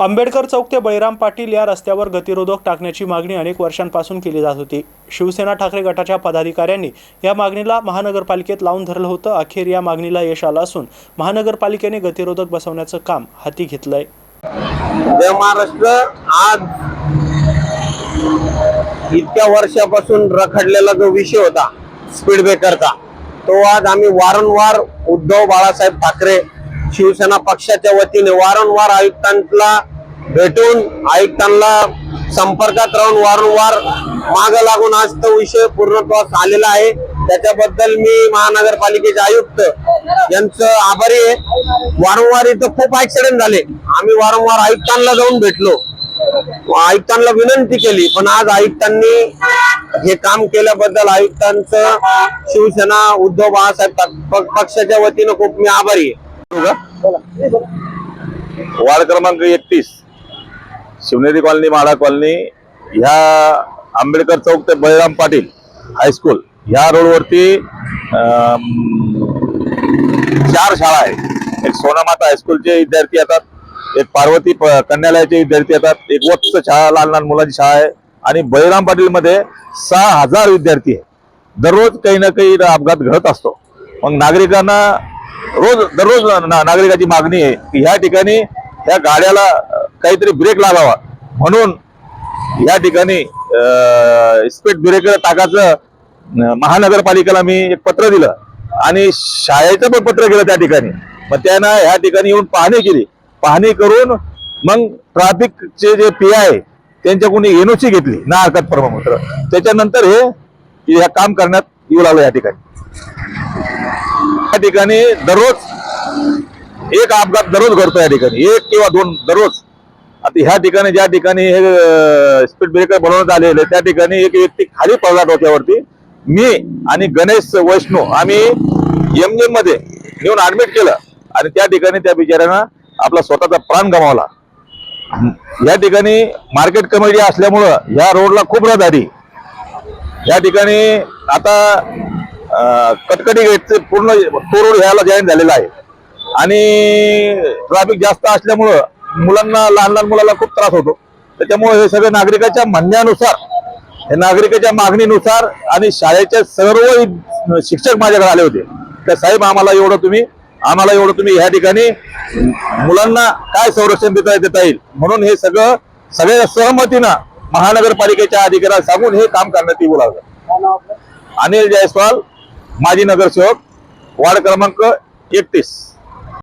आंबेडकर चौक ते बळीराम पाटील या रस्त्यावर गतिरोधक टाकण्याची मागणी अनेक वर्षांपासून केली जात होती. शिवसेना ठाकरे गटाच्या पदाधिकाऱ्यांनी या मागणीला महानगरपालिकेत लावून धरलं होतं. अखेर या मागणीला यश आलं असून महानगरपालिकेने गतिरोधक बसवण्याचं काम हाती घेतलंय. महाराष्ट्र आज इतक्या वर्षापासून रखडलेला जो विषय होता स्पीड ब्रेकरचा तो आज आम्ही वारंवार उद्धव बाळासाहेब ठाकरे शिवसेना पक्षाच्या वतीने वारंवार आयुक्तांना भेटून आयुक्तांना संपर्कात राहून वारंवार माग लागून आज तो विषय पूर्णत्वास आलेला आहे. त्याच्याबद्दल मी महानगरपालिकेचे आयुक्त यांचं आभारी आहे. वारंवार इथं खूप ऍक्सिडेंट झाले. आम्ही वारंवार आयुक्तांना जाऊन भेटलो. आयुक्तांना विनंती केली पण आज आयुक्तांनी हे काम केल्याबद्दल आयुक्तांचं शिवसेना उद्धव बाळासाहेब प- पक्षाच्या वतीनं खूप मी आभारी आहे. वार्ड क्रमांक एकतीस. शिवनेरी कॉलनी माडा कॉलनी ह्या आंबेडकर चौक ते बळीराम पाटील हायस्कूल ह्या रोडवरती चार शाळा आहेत. एक सोनामाता हायस्कूलचे विद्यार्थी येतात एक पार्वती प- कन्यालयाचे विद्यार्थी येतात एक वत्स शाळा लहान लहान मुलांची शाळा आहे आणि बळीराम पाटीलमध्ये सहा हजार विद्यार्थी आहे दररोज काही ना काही अपघात घडत असतो. मग नागरिकांना रोज दररोज ना- नागरिकाची मागणी आहे की ह्या ठिकाणी ह्या गाड्याला काहीतरी ब्रेक लागावा. म्हणून या ठिकाणी स्पीड ब्रेकर टाकायचं महानगरपालिकेला मी एक पत्र दिलं. आणि शाळेचं पण पत्र केलं त्या ठिकाणी. मग त्यानं ह्या ठिकाणी येऊन पाहणी केली. पाहणी करून मग ट्रॅफिकचे जे पी आहे त्यांच्याकडून एनओसी घेतली. ना हरकत प्रमाणपत्र. त्याच्यानंतर हे हे काम करण्यात येऊ लागलं या ठिकाणी. या ठिकाणी दररोज एक अपघात दररोज घडतो या ठिकाणी. एक किंवा दोन दररोज. आता ह्या ठिकाणी ज्या ठिकाणी हे स्पीड ब्रेकर बनवण्यात आलेले त्या ठिकाणी एक व्यक्ती खाली पडला डोक्यावरती. मी आणि गणेश वैष्णव आम्ही एमजीएममध्ये येऊन ऍडमिट केलं. आणि त्या ठिकाणी त्या बिचाऱ्यानं आपला स्वतःचा प्राण गमावला. या ठिकाणी मार्केट कमिटी असल्यामुळं ह्या रोडला खूप रहदारी. या ठिकाणी आता कटकटी गेटचे पूर्ण तो रोड ह्याला जॉईन झालेला आहे. आणि ट्रॅफिक जास्त असल्यामुळं मुलांना लहान लहान मुलाला खूप त्रास होतो. त्याच्यामुळे हे सगळं नागरिकाच्या म्हणण्यानुसार हे नागरिकाच्या मागणीनुसार आणि शाळेचे सर्व शिक्षक माझ्याकडे आले होते. तर साहेब आम्हाला एवढं तुम्ही आम्हाला एवढं तुम्ही ह्या ठिकाणी मुलांना काय संरक्षण देता देता येईल? म्हणून हे सगळं सगळ्या सहमतीनं महानगरपालिकेच्या अधिकाऱ्याला सांगून हे काम करण्यात येऊ लागलं. अनिल जयस्वाल माजी नगरसेवक वार्ड क्रमांक एकतीस.